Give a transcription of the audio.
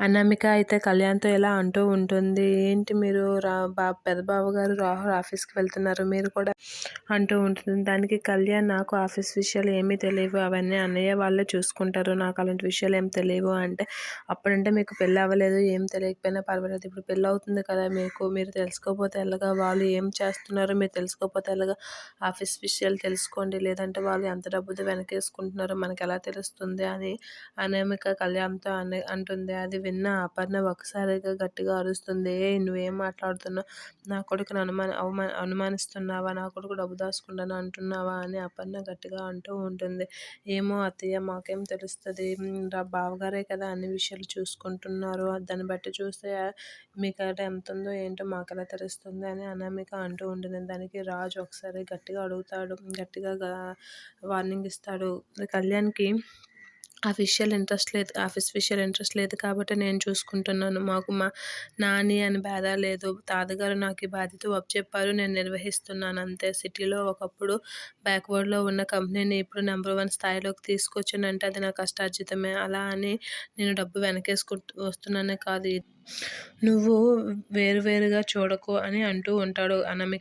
అనామిక అయితే కళ్యాణ్తో ఇలా అంటూ ఉంటుంది ఏంటి మీరు రా బా పెదబాబు గారు రాహుల్ ఆఫీస్కి వెళ్తున్నారు మీరు కూడా అంటూ ఉంటుంది. దానికి కళ్యాణ్ నాకు ఆఫీస్ విషయాలు ఏమీ తెలియవు అవన్నీ అన్నయ్య వాళ్ళే చూసుకుంటారు. నాకు అలాంటి విషయాలు ఏం తెలియవు అంటే అప్పుడంటే మీకు పెళ్ళి అవ్వలేదు ఏం తెలియకపోయినా పర్వాలేదు. ఇప్పుడు పెళ్ళి అవుతుంది కదా మీకు మీరు తెలుసుకోకపోతే ఎలాగా? వాళ్ళు ఏం చేస్తున్నారో మీరు తెలుసుకోకపోతే ఎలాగా? ఆఫీస్ విషయాలు తెలుసుకోండి. లేదంటే వాళ్ళు ఎంత డబ్బుతో వెనకేసుకుంటున్నారో మనకి ఎలా తెలుస్తుంది? అని అనామిక కళ్యాణ్తో అనే అంటుంది. అది విన్న అపర్ణ ఒకసారిగా గట్టిగా అరుస్తుంది. ఏ నువ్వేం మాట్లాడుతున్నావు? నా కొడుకుని అనుమాన అవమా అనుమానిస్తున్నావా? నా కొడుకు డబ్బు దాచుకుంటాను అంటున్నావా? అని అపర్ణ గట్టిగా అంటూ ఉంటుంది. ఏమో అత్తయ్య మాకేం తెలుస్తుంది? రా బావగారే కదా అన్ని విషయాలు చూసుకుంటున్నారు. దాన్ని బట్టి చూస్తే మీకు ఎంత ఉందో ఏంటో మాకు తెలుస్తుంది? అని అనామిక అంటూ ఉంటుంది. దానికి రాజు ఒకసారి గట్టిగా అడుగుతాడు. గట్టిగా వార్నింగ్ ఇస్తాడు. కళ్యాణ్కి ఆఫీషియల్ ఇంట్రెస్ట్ లేదు ఆఫీస్ ఫిషియల్ ఇంట్రెస్ట్ లేదు కాబట్టి నేను చూసుకుంటున్నాను. మాకు మా నాని అని బాధ లేదు. తాతగారు నాకు ఈ బాధ్యత చెప్పారు. నేను నిర్వహిస్తున్నాను. అంతే. సిటీలో ఒకప్పుడు బ్యాక్వర్డ్లో ఉన్న కంపెనీని ఇప్పుడు నెంబర్ వన్ స్థాయిలోకి తీసుకొచ్చానంటే అది నా కష్టార్జితమే. అలా అని నేను డబ్బు వెనకేసుకుంటూ వస్తున్నానే కాదు. నువ్వు వేరువేరుగా చూడకు అని అంటూ ఉంటాడు. అనామిక